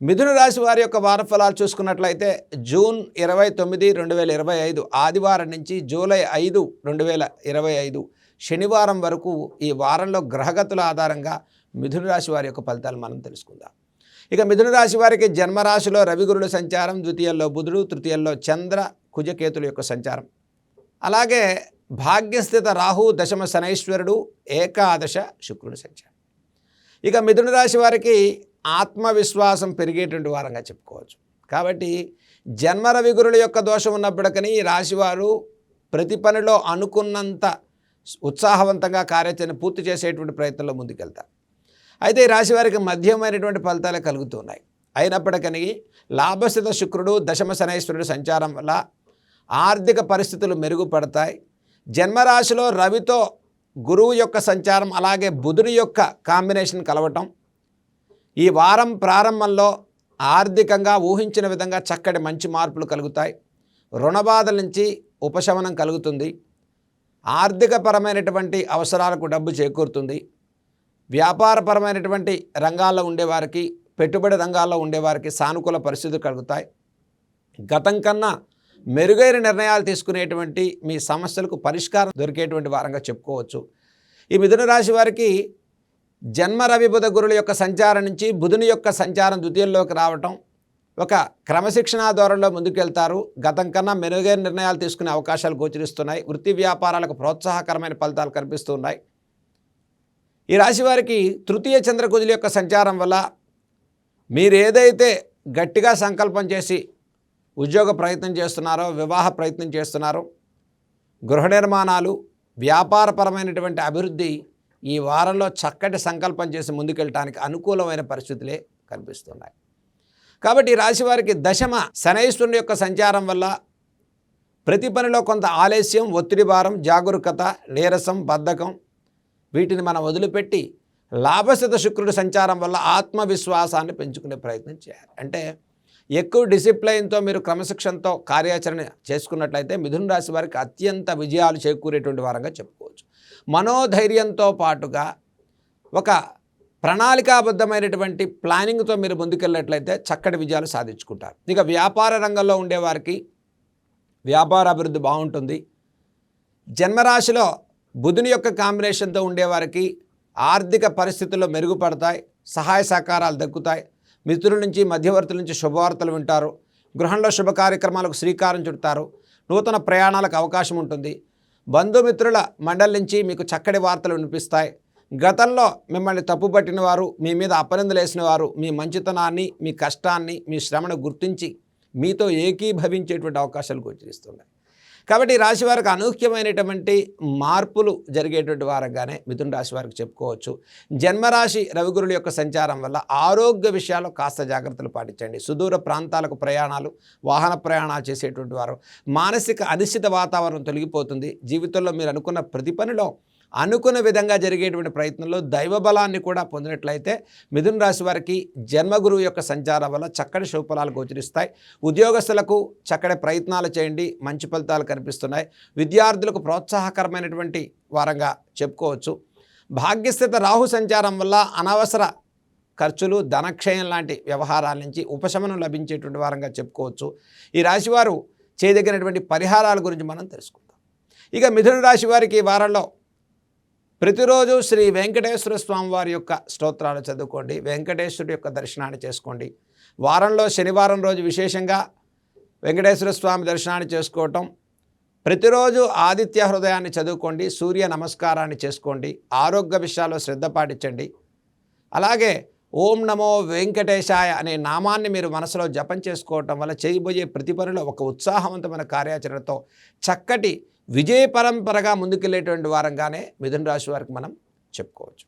మిథున రాశి వారి యొక్క వారఫలాలు చూసుకున్నట్లయితే జూన్ ఇరవై తొమ్మిది రెండు వేల ఇరవై ఐదు ఆదివారం నుంచి జూలై ఐదు రెండు వేల ఇరవై ఐదు శనివారం వరకు ఈ వారంలో గ్రహగతుల ఆధారంగా మిథున రాశి వారి యొక్క ఫలితాలు మనం తెలుసుకుందాం. ఇక మిథున రాశి వారికి జన్మరాశిలో రవిగురుల సంచారం ద్వితీయంలో బుధుడు తృతీయంలో చంద్ర కుజకేతుల యొక్క సంచారం. అలాగే భాగ్యస్థిత రాహు దశమ శనైశ్వరుడు ఏకాదశ శుక్రుడి సంచారం. ఇక మిథున రాశి వారికి ఆత్మవిశ్వాసం పెరిగేటువంటి వారంగా చెప్పుకోవచ్చు. కాబట్టి జన్మరవి గురుల యొక్క దోషం ఉన్నప్పటికీ ఈ రాశివారు ప్రతి పనిలో అనుకున్నంత ఉత్సాహవంతంగా కార్యాచరణ పూర్తి చేసేటువంటి ప్రయత్నంలో ముందుకెళ్తారు. అయితే ఈ రాశి వారికి మధ్యమైనటువంటి ఫలితాలే కలుగుతున్నాయి. అయినప్పటికీ లాభస్థిత శుక్రుడు దశమ శనైశ్వరుడు సంచారం వల్ల ఆర్థిక పరిస్థితులు మెరుగుపడతాయి. జన్మరాశిలో రవితో గురువు యొక్క సంచారం అలాగే బుధుని యొక్క కాంబినేషన్ కలవటం ఈ వారం ప్రారంభంలో ఆర్థికంగా ఊహించిన విధంగా చక్కటి మంచి మార్పులు కలుగుతాయి. రుణబాధల నుంచి ఉపశమనం కలుగుతుంది. ఆర్థికపరమైనటువంటి అవసరాలకు డబ్బు చేకూరుతుంది. వ్యాపారపరమైనటువంటి రంగాల్లో ఉండేవారికి పెట్టుబడి రంగాల్లో ఉండేవారికి సానుకూల పరిస్థితులు కలుగుతాయి. గతం కన్నా మెరుగైన నిర్ణయాలు తీసుకునేటువంటి మీ సమస్యలకు పరిష్కారం దొరికేటువంటి వారంగా చెప్పుకోవచ్చు. ఈ మిథున రాశి వారికి జన్మ రవి బుధ గురుల యొక్క సంచారం నుంచి బుధుని యొక్క సంచారం ద్వితీయంలోకి రావటం ఒక క్రమశిక్షణా ధోరణిలో ముందుకెళ్తారు. గతం కన్నా మెరుగైన నిర్ణయాలు తీసుకునే అవకాశాలు గోచరిస్తున్నాయి. వృత్తి వ్యాపారాలకు ప్రోత్సాహకరమైన ఫలితాలు కనిపిస్తున్నాయి ఈ రాశి వారికి తృతీయ చంద్రకుజుల యొక్క సంచారం వల్ల మీరు ఏదైతే గట్టిగా సంకల్పం చేసి ఉద్యోగ ప్రయత్నం చేస్తున్నారో వివాహ ప్రయత్నం చేస్తున్నారో గృహ నిర్మాణాలు వ్యాపారపరమైనటువంటి అభివృద్ధి ఈ వారంలో చక్కటి సంకల్పం చేసి ముందుకెళ్ళటానికి అనుకూలమైన పరిస్థితులే కనిపిస్తున్నాయి. కాబట్టి ఈ రాశి వారికి దశమ శనైశ్వరుని యొక్క సంచారం వల్ల ప్రతి పనిలో కొంత ఆలస్యం ఒత్తిడి భారం జాగరూకత నీరసం బద్ధకం వీటిని మనం వదిలిపెట్టి లాభస్థిత శుక్రుడి సంచారం వల్ల ఆత్మవిశ్వాసాన్ని పెంచుకునే ప్రయత్నం చేయాలి. అంటే ఎక్కువ డిసిప్లైన్తో మీరు క్రమశిక్షణతో కార్యాచరణ చేసుకున్నట్లయితే మిథున రాశి వారికి అత్యంత విజయాలు చేకూరేటువంటి వారంగా చెప్పు మనోధైర్యంతో పాటుగా ఒక ప్రణాళికాబద్ధమైనటువంటి ప్లానింగ్తో మీరు ముందుకెళ్ళినట్లయితే చక్కటి విజయాలు సాధించుకుంటారు. ఇక వ్యాపార రంగంలో ఉండేవారికి వ్యాపార అభివృద్ధి బాగుంటుంది. జన్మరాశిలో బుధుని యొక్క కాంబినేషన్తో ఉండేవారికి ఆర్థిక పరిస్థితుల్లో మెరుగుపడతాయి సహాయ సహకారాలు దక్కుతాయి. మిత్రుల నుంచి మధ్యవర్తుల నుంచి శుభవార్తలు వింటారు. గృహంలో శుభ కార్యక్రమాలకు శ్రీకారం చుడతారు. నూతన ప్రయాణాలకు అవకాశం ఉంటుంది. బంధుమిత్రుల మండలి నుంచి మీకు చక్కటి వార్తలు వినిపిస్తాయి. గతంలో మిమ్మల్ని తప్పుపట్టిన వారు మీ మీద అపనిందలు వేసిన వారు మీ మంచితనాన్ని మీ కష్టాన్ని మీ శ్రమను గుర్తించి మీతో ఏకీభవించేటువంటి అవకాశాలు గోచరిస్తున్నాయి. కాబట్టి ఈ రాశి వారికి అనూహ్యమైనటువంటి మార్పులు జరిగేటువంటి వారంగానే మిథున రాశి వారికి చెప్పుకోవచ్చు. జన్మరాశి రవిగురుల యొక్క సంచారం వల్ల ఆరోగ్య విషయాల్లో కాస్త జాగ్రత్తలు పాటించండి. సుదూర ప్రాంతాలకు ప్రయాణాలు వాహన ప్రయాణాలు చేసేటువంటి వారు మానసిక అనిశ్చిత వాతావరణం తొలగిపోతుంది. జీవితంలో మీరు అనుకున్న ప్రతి పనిలో అనుకున్న విధంగా జరిగేటువంటి ప్రయత్నంలో దైవ బలాన్ని కూడా పొందినట్లయితే మిథున రాశి వారికి జన్మగురువు యొక్క సంచారం వల్ల చక్కటి శుభఫలాలు గోచరిస్తాయి. ఉద్యోగస్తులకు చక్కటి ప్రయత్నాలు చేయండి. మంచి ఫలితాలు కనిపిస్తున్నాయి. విద్యార్థులకు ప్రోత్సాహకరమైనటువంటి వారంగా చెప్పుకోవచ్చు. భాగ్యస్థిత రాహు సంచారం వల్ల అనవసర ఖర్చులు ధనక్షయం లాంటి వ్యవహారాల నుంచి ఉపశమనం లభించేటువంటి వారంగా చెప్పుకోవచ్చు. ఈ రాశివారు చేయదగినటువంటి పరిహారాల గురించి మనం తెలుసుకుందాం. ఇక మిథున రాశి వారికి వారంలో ప్రతిరోజు శ్రీ వెంకటేశ్వర స్వామి వారి యొక్క స్తోత్రాలు చదువుకోండి. వెంకటేశ్వరుడి యొక్క దర్శనాన్ని చేసుకోండి. వారంలో శనివారం రోజు విశేషంగా వెంకటేశ్వర స్వామి దర్శనాన్ని చేసుకోవటం. ప్రతిరోజు ఆదిత్య హృదయాన్ని చదువుకోండి. సూర్య నమస్కారాన్ని చేసుకోండి. ఆరోగ్య విషయాల్లో శ్రద్ధ పాటించండి. అలాగే ఓం నమో వెంకటేశాయ అనే నామాన్ని మీరు మనసులో జపం చేసుకోవటం వల్ల చేయబోయే ప్రతి పనిలో ఒక ఉత్సాహవంతమైన కార్యాచరణతో చక్కటి విజయ పరంపరగా ముందుకెళ్ళేటువంటి వారంగానే మిథున రాశి వారికి మనం చెప్పుకోవచ్చు.